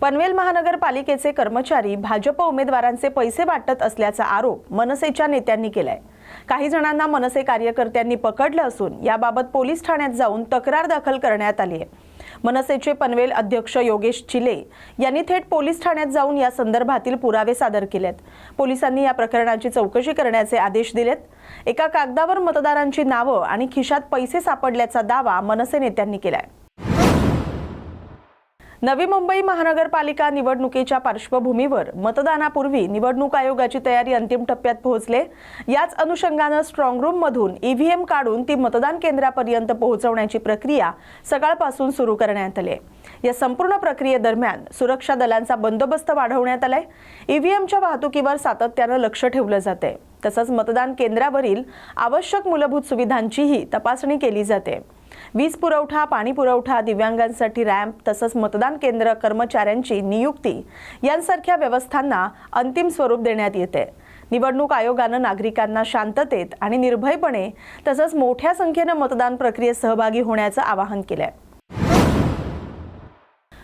पनवेल महानगरपालिकेचे कर्मचारी भाजप उमेदवारांचे पैसे वाटत असल्याचा आरोप मनसेच्या नेत्यांनी केलाय. काही जणांना मनसे कार्यकर्त्यांनी पकडलं असून याबाबत पोलीस ठाण्यात जाऊन तक्रार दाखल करण्यात आली आहे. मनसेचे पनवेल अध्यक्ष योगेश चिले यांनी थेट पोलीस ठाण्यात जाऊन या संदर्भातील पुरावे सादर केलेत. पोलिसांनी या प्रकरणाची चौकशी करण्याचे आदेश दिलेत. एका कागदावर मतदारांची नावं आणि खिशात पैसे सापडल्याचा दावा मनसे नेत्यांनी केलाय. नवी मुंबई महानगरपालिका निवडणुकीच्या पार्श्वभूमीवर मतदानापूर्वी निवडणूक आयोगाची तयारी अंतिम टप्प्यात पोहोचले. याच अनुषंगानं स्ट्रॉंगरूममधून ईव्हीएम काढून ती मतदान केंद्रापर्यंत पोहोचवण्याची प्रक्रिया सकाळपासून सुरू करण्यात आली या संपूर्ण प्रक्रियेदरम्यान सुरक्षा दलांचा बंदोबस्त वाढवण्यात आलाय. ईव्हीएमच्या वाहतुकीवर सातत्यानं लक्ष ठेवलं जाते तसंच मतदान केंद्रावरील आवश्यक मूलभूत सुविधांचीही तपासणी केली जाते. वीज पुरवठा पाणी पुरवठा दिव्यांगांसाठी रॅम्प तसंच मतदान केंद्र कर्मचाऱ्यांची नियुक्ती यांसारख्या व्यवस्थांना अंतिम स्वरूप देण्यात येते. निवडणूक आयोगानं नागरिकांना शांततेत आणि निर्भयपणे तसंच मोठ्या संख्येनं मतदान प्रक्रियेत सहभागी होण्याचं आवाहन केलं आहे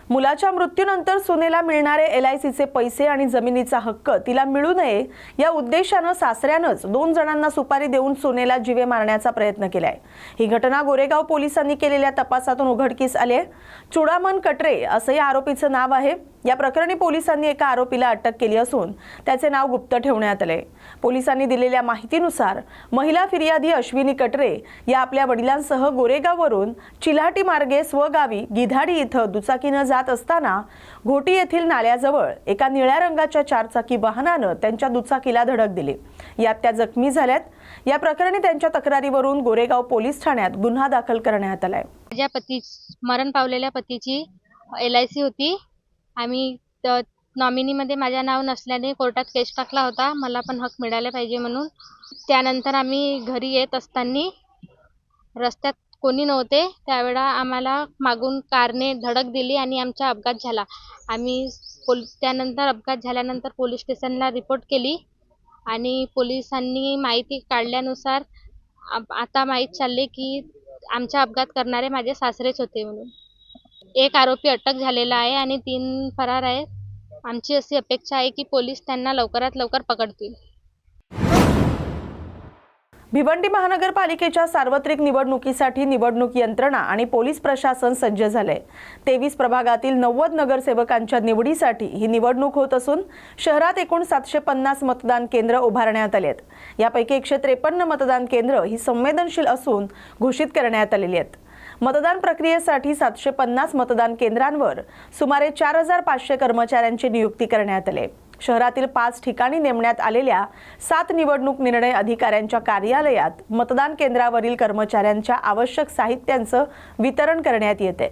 मुलाच्या मृत्यूनंतर सुनेला मिळणारे एल आय सीचे पैसे आणि जमिनीचा हक्क तिला मिळू नये या उद्देशानं सासऱ्यानंच दोन जणांना सुपारी देऊन सुनेला जीवे मारण्याचा प्रयत्न केलाय. ही घटना गोरेगाव पोलिसांनी केलेल्या तपासातून उघडकीस आली आहे चुडामन कटरे असं या आरोपीचं नाव आहे. या प्रकरणी पोलिसांनी एका आरोपीला अटक केली असून त्याचे नाव गुप्त ठेवण्यात आले. पोलिसांनी दिलेल्या माहितीनुसार महिला फिर्यादी अश्विनी कटरे या आपल्या वडिलांसह गोरेगाववरून चिल्हाटी मार्गे स्वगावी गिधाडी इथं दुचाकीनं जात असताना घोटी येथील नाल्याजवळ एका निळ्या रंगाच्या चारचाकी वाहनानं त्यांच्या दुचाकीला धडक दिली. यात त्या जखमी झाल्यात. या प्रकरणी त्यांच्या तक्रारीवरून गोरेगाव पोलीस ठाण्यात गुन्हा दाखल करण्यात आलाय. माझ्या पती मरण पावलेल्या पतीची एल आय सी होती. आम्ही नॉमिनीमध्ये माझ्या नाव नसल्याने कोर्टात केस टाकला होता. मला पण हक मिळाले पाहिजे म्हणून. त्यानंतर आम्ही घरी येत असताना रस्त्यात कोणी नव्हते. त्यावेळा आम्हाला मागून कारने धडक दिली आणि आमचा अपघात झाला. आम्ही पोल त्यानंतर अपघात झाल्यानंतर पोलीस स्टेशनला रिपोर्ट केली आणि पोलिसांनी माहिती काढल्यानुसार आता माहीत चालले की आमचा अपघात करणारे माझे सासरेच होते म्हणून. एक आरोपी अटक झालेला आहे आणि तीन फरार आहेत आमची अशी अपेक्षा आहे की पोलीस त्यांना लवकरात लवकर पकडतील. भिवंडी महानगरपालिकेच्या सार्वत्रिक निवडणुकीसाठी निवडणूक यंत्रणा आणि पोलीस प्रशासन सज्ज झाले तेवीस प्रभागातील नव्वद नगरसेवकांच्या निवडीसाठी ही निवडणूक होत असून शहरात एकूण सातशे पन्नास मतदान केंद्र उभारण्यात आली आहेत यापैकी एकशे त्रेपन्न मतदान केंद्र ही संवेदनशील असून घोषित करण्यात आलेली आहेत. मतदान प्रक्रियेसाठी सातशे पन्नास मतदान केंद्रांवर सुमारे चार हजार पाचशे कर्मचाऱ्यांची नियुक्ती करण्यात आली. शहरातील पाच ठिकाणी नेमण्यात आलेल्या सात निवडणूक निर्णय अधिकाऱ्यांच्या कार्यालयात मतदान केंद्रावरील कर्मचाऱ्यांच्या आवश्यक साहित्यांचं वितरण करण्यात येते.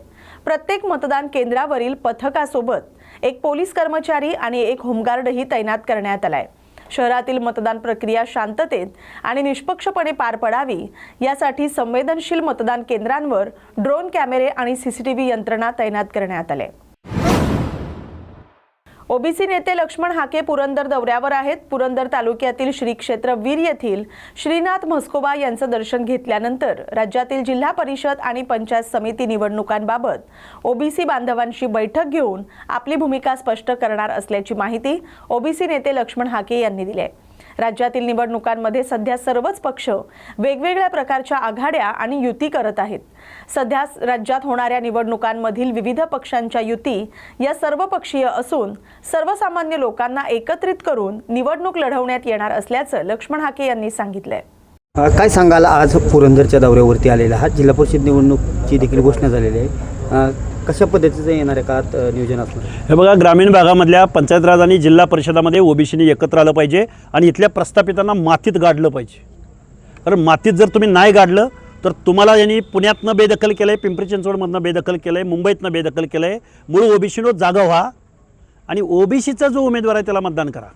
प्रत्येक मतदान केंद्रावरील पथकासोबत एक पोलीस कर्मचारी आणि एक होमगार्डही तैनात करण्यात आलाय. शहरातील मतदान प्रक्रिया शांततेत आणि निष्पक्षपणे पार पडावी यासाठी संवेदनशील मतदान केंद्रांवर ड्रोन कॅमेरे आणि सीसीटीव्ही यंत्रणा तैनात करण्यात आले. ओबीसी नेते लक्ष्मण हाके पुरंदर दौऱ्यावर आहेत. पुरंदर तालुक्यातील श्री क्षेत्र वीर येथील श्रीनाथ म्हस्कोबा यांचं दर्शन घेतल्यानंतर राज्यातील जिल्हा परिषद आणि पंचायत समिती निवडणुकांबाबत ओबीसी बांधवांशी बैठक घेऊन आपली भूमिका स्पष्ट करणार असल्याची माहिती ओबीसी नेते लक्ष्मण हाके यांनी दिली आहे. राज्यातील निवडणुकांमध्ये सध्या सर्वच पक्ष वेगवेगळ्या प्रकारच्या आघाड्या आणि युती करत आहेत. सध्या राज्यात होणाऱ्या निवडणुकांमधील विविध पक्षांच्या युती या सर्वपक्षीय असून सर्वसामान्य लोकांना एकत्रित करून निवडणूक लढवण्यात येणार असल्याचं लक्ष्मण हाके यांनी सांगितलंय. काय सांगाल? आज पुरंदरच्या दौऱ्यावरती आलेला हा जिल्हा परिषद निवडणूकची देखील घोषणा झालेली आहे. कशा पद्धतीचं येणाऱ्या काळात अ, नियोजन असणार? हे बघा ग्रामीण भागामधल्या पंचायत राज आणि जिल्हा परिषदामध्ये ओबीसीने एकत्र आलं पाहिजे आणि इथल्या प्रस्थापितांना मातीत गाडलं पाहिजे. कारण मातीत जर तुम्ही नाही गाडलं तर तुम्हाला यांनी पुण्यातनं बेदखल केलं आहे पिंपरी चिंचवडमधनं बेदखल केलं आहे मुंबईतनं बेदखल केलं आहे मूळ ओबीसीनं जागा व्हा आणि ओबीसीचा जो उमेदवार आहे त्याला मतदान करा.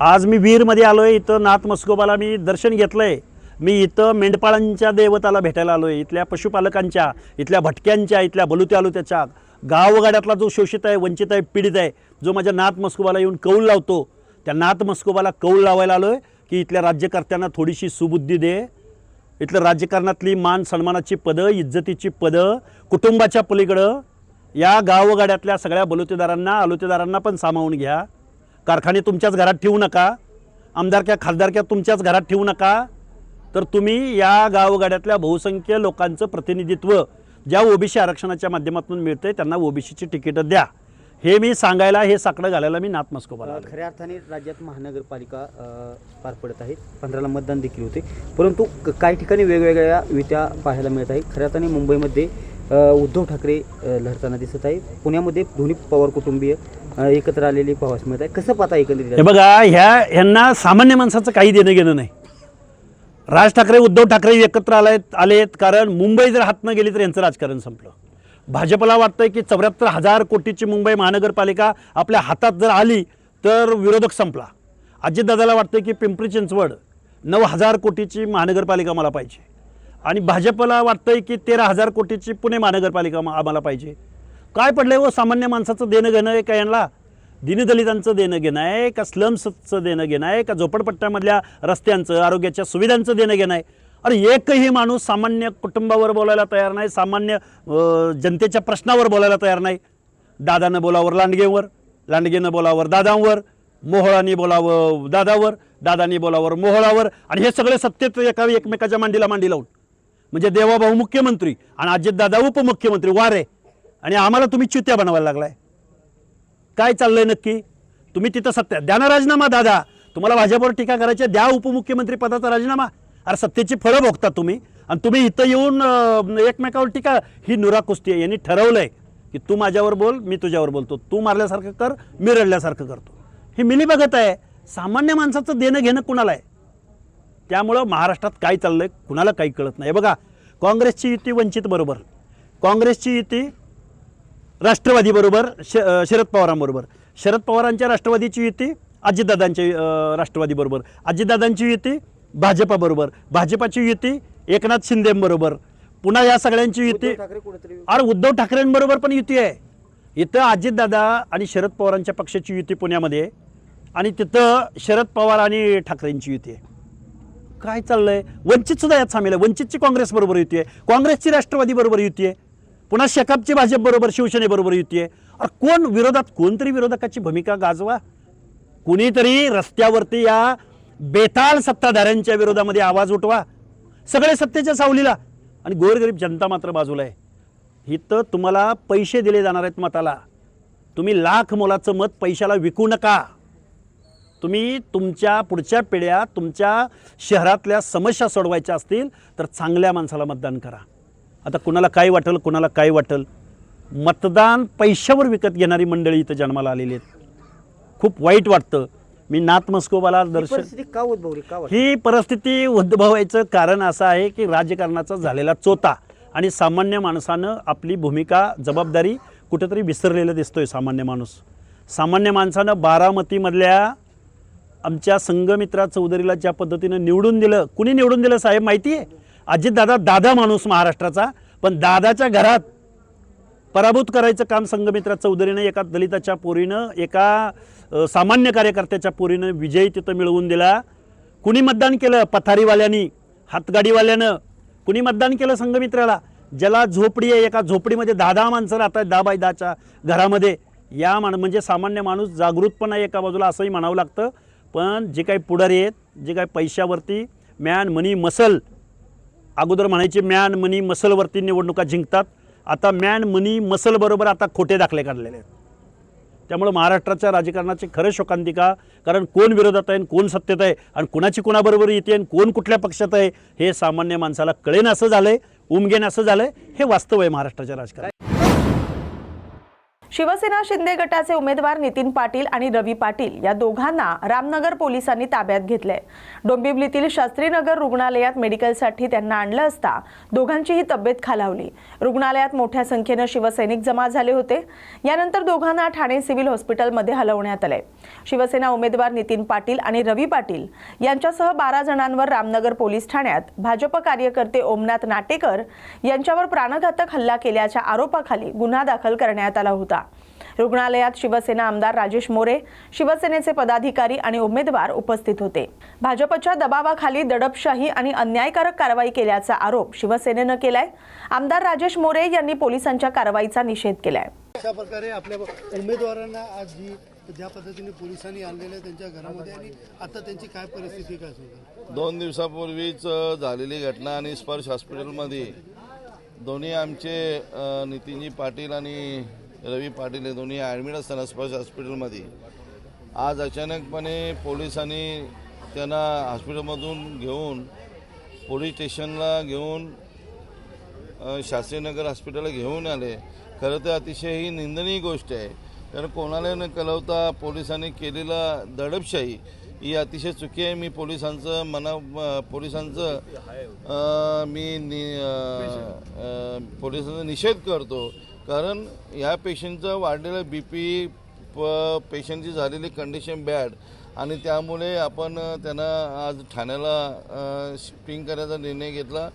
आज मी वीरमध्ये आलो आहे इथं नाथ मस्कोबाला मी दर्शन घेतलं आहे मी इथं मेंढपाळांच्या देवताला भेटायला आलो आहे इथल्या पशुपालकांच्या इथल्या भटक्यांच्या इथल्या बलुत्या आलुत्याच्या. गावगाड्यातला जो शोषित आहे वंचित आहे पीडित आहे जो माझ्या नाथ मस्कोबाला येऊन कौल लावतो त्या नाथ मस्कोबाला कौल लावायला आलो आहे की इथल्या राज्यकर्त्यांना थोडीशी सुबुद्धी दे. इथलं राज्यकारणातली मान सन्मानाची पदं इज्जतीची पदं कुटुंबाच्या पलीकडं या गावगाड्यातल्या सगळ्या बलुतेदारांना आलुतेदारांना पण सामावून घ्या. कारखाने तुमच्याच घरात ठेवू नका. आमदारक्या खासदारक्या तुमच्याच घरात ठेवू नका. तर तुम्ही या गावगाड्यातल्या बहुसंख्य लोकांचं प्रतिनिधित्व ज्या ओबीसी आरक्षणाच्या माध्यमातून मिळतंय त्यांना ओबीसीची तिकीटं द्या. हे मी सांगायला हे साकडं घालायला मी नाथमस्कोबाला आलोय. खऱ्या अर्थाने राज्यात महानगरपालिका पार पडत आहेत. पंधराला मतदान देखील होते परंतु क- काही ठिकाणी वेगवेगळ्या युत्या पाहायला मिळत आहे खऱ्या अर्थाने मुंबईमध्ये उद्धव ठाकरे लढताना दिसत आहे पुण्यामध्ये दोन्ही पवार कुटुंबीय एकत्र आलेली पाहावयास मिळत आहे कसं पाहता हे एकंदरीत बघा ह्या ह्यांना सामान्य माणसाचं काही देणं घेणं नाही. राज ठाकरे उद्धव ठाकरे एकत्र आले आलेत कारण मुंबई जर हातनं गेली तर यांचं राजकारण संपलं. भाजपला वाटतंय की चौऱ्याहत्तर हजार कोटीची मुंबई महानगरपालिका आपल्या हातात जर आली तर विरोधक संपला. अजितदादाला वाटतं की पिंपरी चिंचवड नऊ हजार कोटीची महानगरपालिका मला पाहिजे. आणि भाजपला वाटतंय की तेरा हजार कोटीची पुणे महानगरपालिका आम्हाला पाहिजे. काय पडलंय व सामान्य माणसाचं देणं घेणं आहे का यांना दीनदलितांचं देणं घेणं आहे का स्लम्सचं देणं घेणं आहे का झोपडपट्ट्यामधल्या रस्त्यांचं आरोग्याच्या सुविधांचं देणं घेणं आहे? अरे एकही माणूस सामान्य कुटुंबावर बोलायला तयार नाही सामान्य जनतेच्या प्रश्नावर बोलायला तयार नाही. दादानं बोलावर लांडगेवर लांडगेनं बोलावर दादांवर मोहळाने बोलावं दादावर दादानी बोलावर मोहळावर आणि हे सगळे सत्तेत एका एकमेकाच्या मांडीला मांडी लावून. म्हणजे देवाभाऊ मुख्यमंत्री आणि अजितदादा उपमुख्यमंत्री वारे. आणि आम्हाला तुम्ही चित्या बनवायला लागलाय. काय चाललंय नक्की? तुम्ही तिथं सत्या द्या ना राजीनामा दादा. तुम्हाला भाजपवर टीका करायची द्या उपमुख्यमंत्री पदाचा राजीनामा. अरे सत्तेची फळं भोगता तुम्ही. आणि तुम्ही इथं येऊन एकमेकावर टीका ही नुरा कुस्ती आहे. यांनी ठरवलंय की तू माझ्यावर बोल मी तुझ्यावर बोलतो. तू मारल्यासारखं कर मी रडल्यासारखं करतो. हे मिली बघत आहे. सामान्य माणसाचं देणं घेणं कुणाला आहे? त्यामुळं महाराष्ट्रात काय चाललंय कुणाला काही कळत नाही. बघा काँग्रेसची युती वंचित बरोबर. काँग्रेसची युती राष्ट्रवादी बरोबर श शरद पवारांबरोबर शरद पवारांच्या राष्ट्रवादीची युती अजितदादांच्या राष्ट्रवादीबरोबर अजितदादांची युती भाजपाबरोबर भाजपाची युती एकनाथ शिंदेबरोबर पुन्हा या सगळ्यांची युती अरे उद्धव ठाकरेंबरोबर पण युती आहे. इथं अजितदादा आणि शरद पवारांच्या पक्षाची युती पुण्यामध्ये आणि तिथं शरद पवार आणि ठाकरेंची युती आहे. काय चाललंय? वंचित सुद्धा यात सामील आहे. वंचितची काँग्रेस बरोबर युती आहे. काँग्रेसची राष्ट्रवादी बरोबर युती आहे. पुन्हा शेकापची भाजपबरोबर शिवसेनेबरोबर युती आहे अरे कोण विरोधात कोणतरी विरोधकाची भूमिका गाजवा. कुणीतरी रस्त्यावरती या बेताल सत्ताधाऱ्यांच्या विरोधामध्ये आवाज उठवा. सगळे सत्तेच्या सावलीला. आणि गोरगरीब जनता मात्र बाजूला आहे. इथं तुम्हाला पैसे दिले जाणार आहेत मताला. तुम्ही लाख मोलाचं मत पैशाला विकू नका. तुम्ही तुमच्या पुढच्या पिढ्या तुमच्या शहरातल्या समस्या सोडवायच्या असतील तर चांगल्या माणसाला मतदान करा. आता कुणाला काय वाटेल कुणाला काय वाटेल? मतदान पैशावर विकत घेणारी मंडळी इथं जन्माला आलेली आहेत. खूप वाईट वाटतं. मी नाथ मस्कोबाला दर्शन परिस्थिती का उद्भवली? का वाटतं? ही परिस्थिती उद्भवायचं कारण असं आहे की राजकारणाचा झालेला चोता आणि सामान्य माणसानं आपली भूमिका जबाबदारी कुठेतरी विसरलेलं दिसतोय सामान्य माणूस. सामान्य माणसानं बारामतीमधल्या आमच्या संघमित्रा चौधरीला ज्या पद्धतीनं निवडून दिलं कुणी निवडून दिलं साहेब माहिती आहे अजितदादा दादा माणूस महाराष्ट्राचा पण दादाच्या घरात पराभूत करायचं काम संगमित्रा चौधरीनं एका दलिताच्या पोरीनं एका सामान्य कार्यकर्त्याच्या पोरीनं विजय तिथं मिळवून दिला. कुणी मतदान केलं? पथारीवाल्यानी हातगाडीवाल्यानं. कुणी मतदान केलं संगमित्राला ज्याला झोपडी आहे एका झोपडीमध्ये दहा दहा माणसं राहतात दहा बाय दहाच्या घरामध्ये. या मान म्हणजे सामान्य माणूस जागृत पण आहे एका बाजूला असंही म्हणावं लागतं. पण जे काही पुढारी आहेत जे काही पैशावरती मॅन मनी मसल अगोदर म्हणायचे मॅन मनी मसलवरती निवडणुका जिंकतात. आता मॅन मनी मसल बरोबर आता खोटे दाखले काढलेले आहेत. त्यामुळे महाराष्ट्राच्या राजकारणाची खरं शोकांतिका कारण कोण विरोधात आहे आणि कोण सत्तेत आहे आणि कुणाची कुणाबरोबर येते आणि कोण कुठल्या पक्षात आहे हे सामान्य माणसाला कळेन असं झालंय उमगेन असं झालंय हे वास्तव आहे महाराष्ट्राच्या राजकारणात. शिवसेना शिंदे गटाचे उमेदवार नितीन पाटील आणि रवी पाटील या दोघांना रामनगर पोलिसांनी ताब्यात घेतले डोंबिवलीतील शास्त्रीनगर रुग्णालयात मेडिकलसाठी त्यांना आणलं असता दोघांचीही तब्येत खालावली. रुग्णालयात मोठ्या संख्येनं शिवसैनिक जमा झाले होते. यानंतर दोघांना ठाणे सिव्हिल हॉस्पिटलमध्ये हलवण्यात आले शिवसेना उमेदवार नितीन पाटील आणि रवी पाटील यांच्यासह बारा जणांवर रामनगर पोलीस ठाण्यात भाजप कार्यकर्ते ओमनाथ नाटेकर यांच्यावर प्राणघातक हल्ला केल्याच्या आरोपाखाली गुन्हा दाखल करण्यात आला होता. रुग्णालयात शिवसेना आमदार राजेश मोरे शिवसेनेचे पदाधिकारी आणि उमेदवार उपस्थित होते. भाजपच्या दबावाखाली दडपशाही आणि अन्यायकारक कारवाई केल्याचा आरोप शिवसेनेनं केलाय. आमदार राजेश मोरे यांनी पोलिसांच्या कारवाईचा निषेध केलाय. अशा प्रकारे आपल्या उमेदवारांना आज जी ज्या पद्धतीने पोलिसांनी आणलेल्या त्यांच्या घरामध्ये आणि आता त्यांची काय परिस्थिती काय सांगा दोन दिवसापूर्वीच झालेली घटना आणि स्पर्श हॉस्पिटलमध्ये दोन्ही आमचे नितीनजी पाटील आणि रवी पाटील हे दोन्ही ॲडमिट असताना स्पर्श हॉस्पिटलमध्ये. आज अचानकपणे पोलिसांनी त्यांना हॉस्पिटलमधून घेऊन पोलीस स्टेशनला घेऊन शास्त्रीनगर हॉस्पिटलला घेऊन आले. खरं तर अतिशय ही निंदनीय गोष्ट आहे. कारण कोणाला न कळवता पोलिसांनी केलेला दडपशाही ही अतिशय चुकी आहे. मी पोलिसांचं मना पोलिसांचं मी नि पोलिसांचा निषेध करतो. कारण ह्या पेशंटचा वाढलेला बी पी प पेशंटची झालेली कंडिशन बॅड आणि त्यामुळे आपण त्यांना आज ठाण्याला शिफ्टिंग करायचा निर्णय घेतला.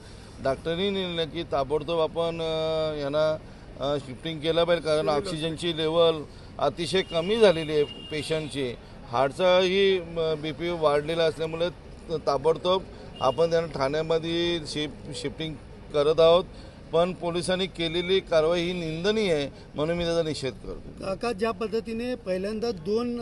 डॉक्टरनी निर्णय की ताबडतोब आपण यांना शिफ्टिंग केलं पाहिजे. कारण ऑक्सिजनची लेवल अतिशय कमी झालेली आहे पेशंटची. हार्टचाही बी पी वाढलेला असल्यामुळे ताबडतोब आपण त्यांना ठाण्यामध्ये शिफ्ट शिफ्टिंग करत आहोत. पण पोलिसांनी केलेली कारवाई ही निंदनीय आहे म्हणून मी त्याचा निषेध करतो. काका ज्या पद्धतीने पहिल्यांदा दोन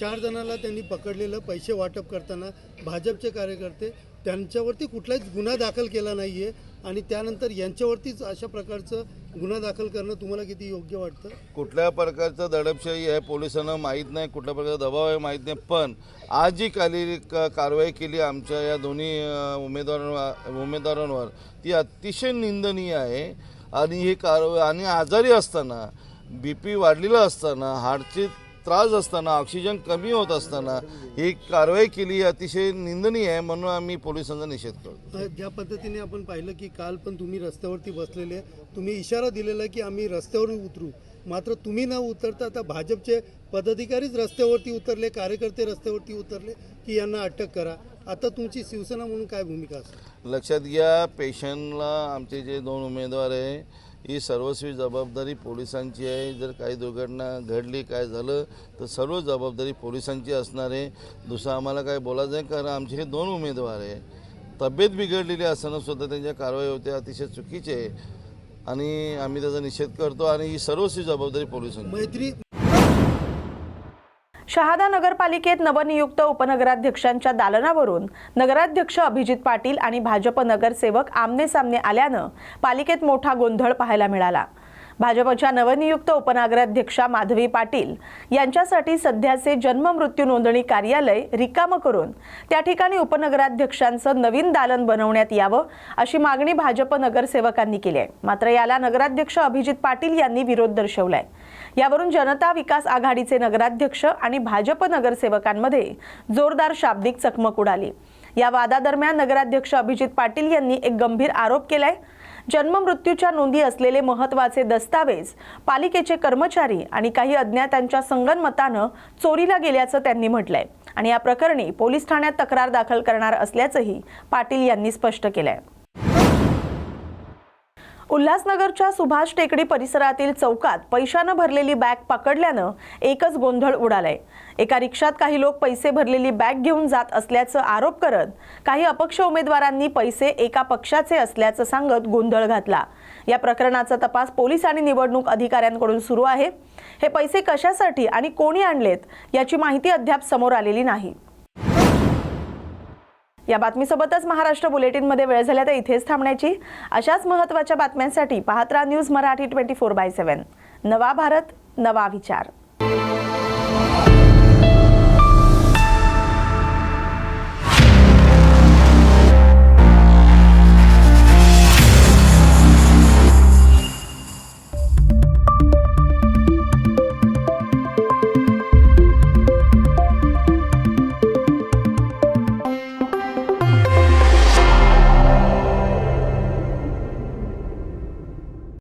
चार जणांना त्यांनी पकडलेलं पैसे वाटप करताना भाजपचे कार्यकर्ते त्यांच्यावरती कुठलाच गुन्हा दाखल केला नाही आहे आणि त्यानंतर यांच्यावरतीच अशा प्रकारचं गुन्हा दाखल करणं तुम्हाला किती योग्य वाटतं? कुठल्या प्रकारचं दडपशाही आहे पोलिसांना माहीत नाही कुठल्या प्रकारचा दबाव आहे माहीत नाही पण आज जी काली का कारवाई केली आमच्या या दोन्ही उमेदवारांवर उमेदवारांवर ती अतिशय निंदनीय आहे. आणि ही कारवाई आणि आजारी असताना बी पी वाढलेला असताना हार्टची त्रास असताना ऑक्सिजन कमी होत असताना ही कारवाई केली अतिशय निंदनीय आहे म्हणून आम्ही पोलिसांचा निषेध करतो. ज्या पद्धतीने आपण पाहिलं की काल पण तुम्ही रस्त्यावरती बसलेले तुम्ही इशारा दिलेला की आम्ही रस्त्यावर उतरू. मात्र तुम्ही न उतरता आता भाजपचे पदाधिकारीच रस्त्यावरती उतरले कार्यकर्ते रस्त्यावरती उतरले की यांना अटक करा. आता तुमची शिवसेना म्हणून काय भूमिका असेल? लक्षात घ्या पेशंटला आमचे जे दोन उमेदवार आहे ही सर्वस्वी जबाबदारी पोलिसांची आहे. जर काही दुर्घटना घडली काय झालं तर सर्व जबाबदारी पोलिसांची असणार आहे. दुसरं आम्हाला काय बोलायचं आहे कारण आमचे हे दोन उमेदवार आहे. तब्येत बिघडलेली असताना सुद्धा त्यांच्या कारवाई होते अतिशय चुकीचे आहे. आणि आम्ही त्याचा निषेध करतो आणि ही सर्वस्वी जबाबदारी पोलिसांची मैत्री शहादा नगरपालिकेत नवनियुक्त उपनगराध्यक्षांच्या दालनावरून नगराध्यक्ष अभिजित पाटील आणि भाजप नगरसेवक आमने सामने आल्यानं पालिकेत मोठा गोंधळ पाहायला मिळाला. भाजपच्या नवनियुक्त उपनगराध्यक्षा माधवी पाटील यांच्यासाठी सध्याचे जन्म मृत्यू नोंदणी कार्यालय रिकामं करून त्या ठिकाणी उपनगराध्यक्षांचं नवीन दालन बनवण्यात यावं अशी मागणी भाजप नगरसेवकांनी केली आहे. मात्र याला नगराध्यक्ष अभिजित पाटील यांनी विरोध दर्शवलाय. यावरून जनता विकास आघाडीचे नगराध्यक्ष आणि भाजप नगरसेवकांमध्ये जोरदार शाब्दिक चकमक उडाली. या वादादरम्यान नगराध्यक्ष अभिजित पाटील यांनी एक गंभीर आरोप केलाय. जन्म मृत्यूच्या नोंदी असलेले महत्त्वाचे दस्तावेज पालिकेचे कर्मचारी आणि काही अज्ञातांच्या संगनमतानं चोरीला गेल्याचं त्यांनी म्हटलंय आणि या प्रकरणी पोलीस ठाण्यात तक्रार दाखल करणार असल्याचंही पाटील यांनी स्पष्ट केलंय. उल्हासनगरच्या सुभाष टेकडी परिसरातील चौकात पैशानं भरलेली बॅग पकडल्यानं एकच गोंधळ उडालाय. एका रिक्षात काही लोक पैसे भरलेली बॅग घेऊन जात असल्याचं आरोप करत काही अपक्ष उमेदवारांनी पैसे एका पक्षाचे असल्याचं सांगत गोंधळ घातला. या प्रकरणाचा तपास पोलीस आणि निवडणूक अधिकाऱ्यांकडून सुरू आहे. हे पैसे कशासाठी आणि कोणी आणलेत याची माहिती अद्याप समोर आलेली नाही. या बातमीसोबतच महाराष्ट्र बुलेटिनमध्ये वेळ झाल्या तर इथेच थांबण्याची. अशाच महत्त्वाच्या बातम्यांसाठी पाहत्रा news Marathi twenty four by seven नवा भारत नवा विचार.